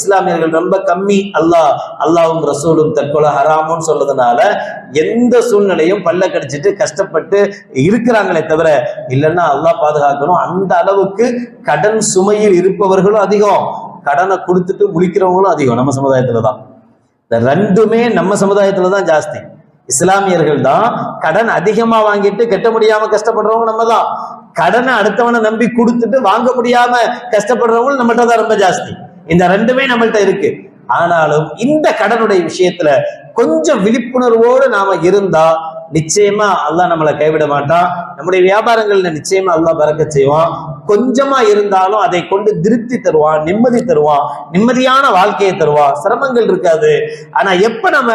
இஸ்லாமியர்கள் ரொம்ப கம்மி. அல்லாஹ் அல்லாவும் ரசூலும் தற்கொலை ஹராமுன்னு சொல்றதுனால எந்த சூழ்நிலையும் பல்ல கடிச்சிட்டு கஷ்டப்பட்டு இருக்கிறாங்களே தவிர இல்லைன்னா அல்லாஹ் பாதுகாக்கணும். அந்த அளவுக்கு கடன் சுமையில் இருப்பவர்களும் அதிகம். கடனை கொடுத்துட்டு முழிக்கிறவங்களும் அதிகம் நம்ம சமுதாயத்துல தான். இந்த ரெண்டுமே நம்ம சமுதாயத்துல தான் ஜாஸ்தி. இஸ்லாமியர்கள் தான் கடன் அதிகமா வாங்கிட்டு கட்ட முடியாம கஷ்டப்படுறவங்க நம்ம தான். கடனை அடுத்தவனை நம்பி கொடுத்துட்டு வாங்க முடியாம கஷ்டப்படுறவங்களும் நம்மகிட்ட தான் ரொம்ப ஜாஸ்தி. இந்த ரெண்டுமே நம்மள்கிட்ட இருக்கு. ஆனாலும் இந்த கடனுடைய விஷயத்துல கொஞ்சம் விழிப்புணர்வோடு நாம இருந்தா நிச்சயமா அல்லாஹ் நம்மளை கைவிட மாட்டான். நம்முடைய வியாபாரங்கள்ல நிச்சயமா அல்லாஹ் பறக்க செய்வான். கொஞ்சமா இருந்தாலும் அதை கொண்டு திருப்தி தருவான் நிம்மதி தருவான் நிம்மதியான வாழ்க்கையை தருவான். சிரமங்கள் இருக்காது. ஆனா எப்ப நம்ம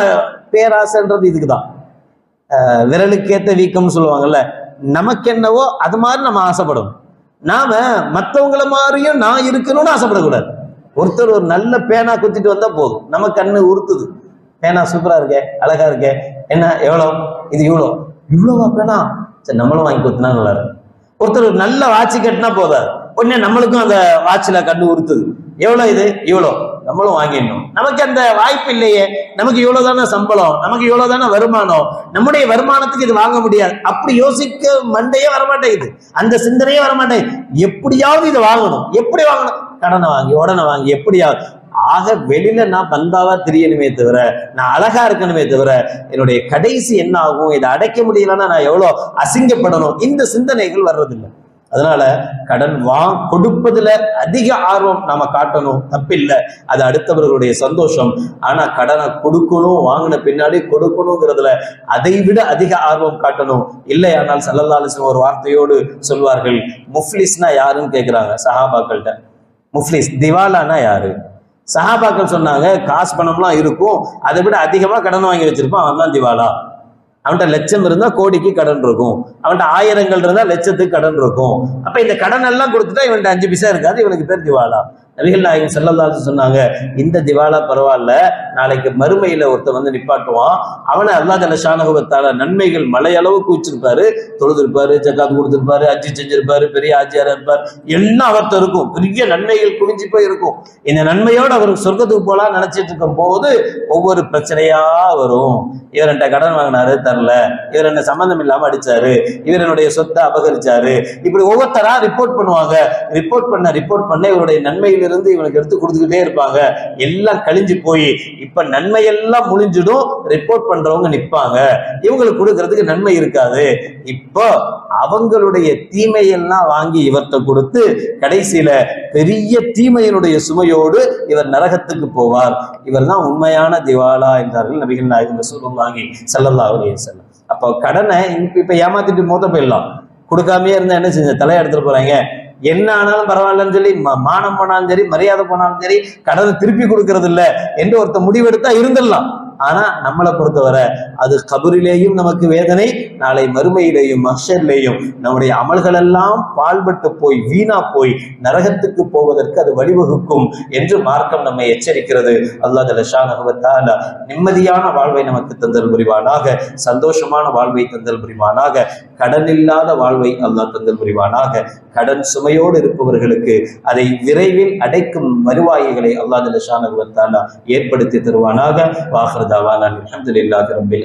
பேராசைன்றது இதுக்குதான். விரலுக்கேத்த வீக்கம்னு சொல்லுவாங்கல்ல நமக்கு என்னவோ அது மாதிரி நம்ம ஆசைப்படும். நாம மத்தவங்கள மாதிரியும் நான் இருக்கணும்னு ஆசைப்படக்கூடாது. ஒருத்தர் ஒரு நல்ல பேனா குத்திட்டு வந்தா போதும். நம்ம கண்ணு உறுத்துது. பேனா சூப்பரா இருக்கே அழகா இருக்கே. என்ன எவ்வளோ இது இவ்வளோ இவ்வளோவா பேனா? சரி நம்மளும் வாங்கி கொடுத்தனா நல்லா இருக்கும். ஒருத்தர் ஒரு நல்ல வாட்சி கட்டினா போதாது. உடனே நம்மளுக்கும் அந்த வாட்சில் கண்ணு உறுத்துது. எவ்வளோ இது? இவ்வளோ நம்மளும் வாங்கிடணும். நமக்கு அந்த வாய்ப்பு இல்லையே. நமக்கு இவ்வளோ தானே சம்பளம். நமக்கு இவ்வளோ தானே வருமானம். நம்முடைய வருமானத்துக்கு இது வாங்க முடியாது. அப்படி யோசிக்க மண்டையே வரமாட்டேங்குது. அந்த சிந்தனையே வரமாட்டேங்குது. எப்படியாவது இதை வாங்கணும். எப்படி வாங்கணும்? கடனை வாங்கி உடனே வாங்கி எப்படியா? ஆக வெளியில நான் பண்பாவா தெரியணுமே தவிர நான் அழகா இருக்கணுமே தவிர என்னுடைய கடைசி என்ன ஆகும்? இதை அடைக்க முடியலன்னா நான் எவ்வளவு அசிங்கப்படணும்? இந்த சிந்தனைகள் வர்றதில்லை. அதனால கடன் வா கொடுப்பதுல அதிக ஆர்வம் நாம காட்டணும். தப்பில்லை. அது அடுத்தவர்களுடைய சந்தோஷம். ஆனா கடனை கொடுக்கணும் வாங்கின பின்னாடி கொடுக்கணுங்கிறதுல அதை விட அதிக ஆர்வம் காட்டணும். இல்லை ஆனால் சல்லல்லாலிஸ்லம் ஒரு வார்த்தையோடு சொல்வார்கள் முஃப்லிஸ்னா யாருன்னு கேட்கிறாங்க சஹாபாக்கள்கிட்ட. முஃப்லிஸ் திவாலானா யாரு? சஹாபாக்கள் சொன்னாங்க காசு பணம்லாம் இருக்கும் அதை விட அதிகமாக கடன் வாங்கி வச்சிருப்பான் அவன் தான் திவாலா. அவன்கிட்ட லட்சம் இருந்தா கோடிக்கு கடன் இருக்கும். அவன்கிட்ட ஆயிரங்கள் இருந்தா லட்சத்துக்கு கடன் இருக்கும். அப்ப இந்த கடன் எல்லாம் கொடுத்துட்டா இவன்கிட்ட அஞ்சு பைசா இருக்காது இவனுக்கு பேர் திவாலா. நபிகள் நாயகம் செல்லல்லாது சொன்னாங்க இந்த திவாலா பரவாயில்ல நாளைக்கு மறுமையில ஒருத்தர் வந்து நிப்பாட்டுவான். அவனை அல்லா தல ஷானகுவத்தால நன்மைகள் மலை குவிச்சிருப்பாரு தொழுதிருப்பாரு ஜக்காத் கொடுத்திருப்பாரு அஜி செஞ்சிருப்பாரு பெரிய ஆச்சியாரா இருப்பார். எல்லாம் அவர்த்த இருக்கும். பெரிய நன்மைகள் குவிஞ்சு போய் இருக்கும் இந்த நன்மையோடு அவருக்கு சொர்க்கத்துக்கு போலாம் நினைச்சிட்டு இருக்கும் போது ஒவ்வொரு பிரச்சனையா வரும். இவர் என்கிட்ட கடன் வாங்கினாரு தரல. இவர் என்ன சம்மந்தம் இல்லாம அடிச்சாரு. இவர் என்னுடைய சொத்தை அபகரிச்சாரு. இப்படி ஒவ்வொருத்தரா ரிப்போர்ட் பண்ணுவாங்க. ரிப்போர்ட் பண்ண ரிப்போர்ட் பண்ண இவருடைய நன்மைகள் இருந்து இவனுக்கு எடுத்து கொடுத்துக்கிட்டே இருப்பாங்க. எல்லாம் கழிஞ்சு போய் இப்ப நன்மை எல்லாம் முடிஞ்சிடும் ரிப்போர்ட் பண்றவங்க நிப்பாங்க. இவங்களுக்கு கொடுக்கறதுக்கு நன்மை இருக்காது. இப்போ அவங்களுடைய தீமையெல்லாம் வாங்கி இவர்கிட்ட கொடுத்து கடைசியில பெரிய தீமையினுடைய சுமையோடு இவர் நரகத்துக்கு போவார். இவர்தான் உண்மையான திவாலா என்றார்கள் நபிகள் நாயகம் ரசூலுல்லாஹி செல்லல்லா அலைஹி வஸல்லம். அப்போ கடனை இப்ப ஏமாத்திட்டு மோத போயிடலாம் கொடுக்காமயே இருந்தா என்ன செஞ்ச? தலையை எடுத்துட்டு போறாங்க. என்ன ஆனாலும் பரவாயில்லன்னு சொல்லி மானம் போனாலும் சரி மரியாதை போனாலும் சரி கடனை திருப்பி கொடுக்கறது இல்லை என்று ஒருத்த முடிவெடுத்தா இருந்துடலாம். ஆனா நம்மளை பொறுத்தவரை அது கபரிலேயும் நமக்கு வேதனை நாளை மறுமையிலேயும் மஷர்லேயும் நம்முடைய அமல்கள் எல்லாம் பால்பட்டு போய் வீணா போய் நரகத்துக்கு போவதற்கு அது வழிவகுக்கும் என்று மார்க்கம் நம்மை எச்சரிக்கிறது. அல்லாஹ் ஜலஷானகுவத்தால நிம்மதியான வாழ்வை நமக்கு தந்தல் புரிவானாக சந்தோஷமான வாழ்வை தந்தல் புரிவானாக கடன் இல்லாத வாழ்வை அல்லாஹ் தந்தல் புரிவானாக கடன் சுமையோடு இருப்பவர்களுக்கு அதை விரைவில் அடைக்கும் வருவாய்களை அல்லாஹ் ஜலஷானகுவத்தால ஏற்படுத்தி தருவானாக. வாஹர் அலமதுல்லாஹ் ரபில்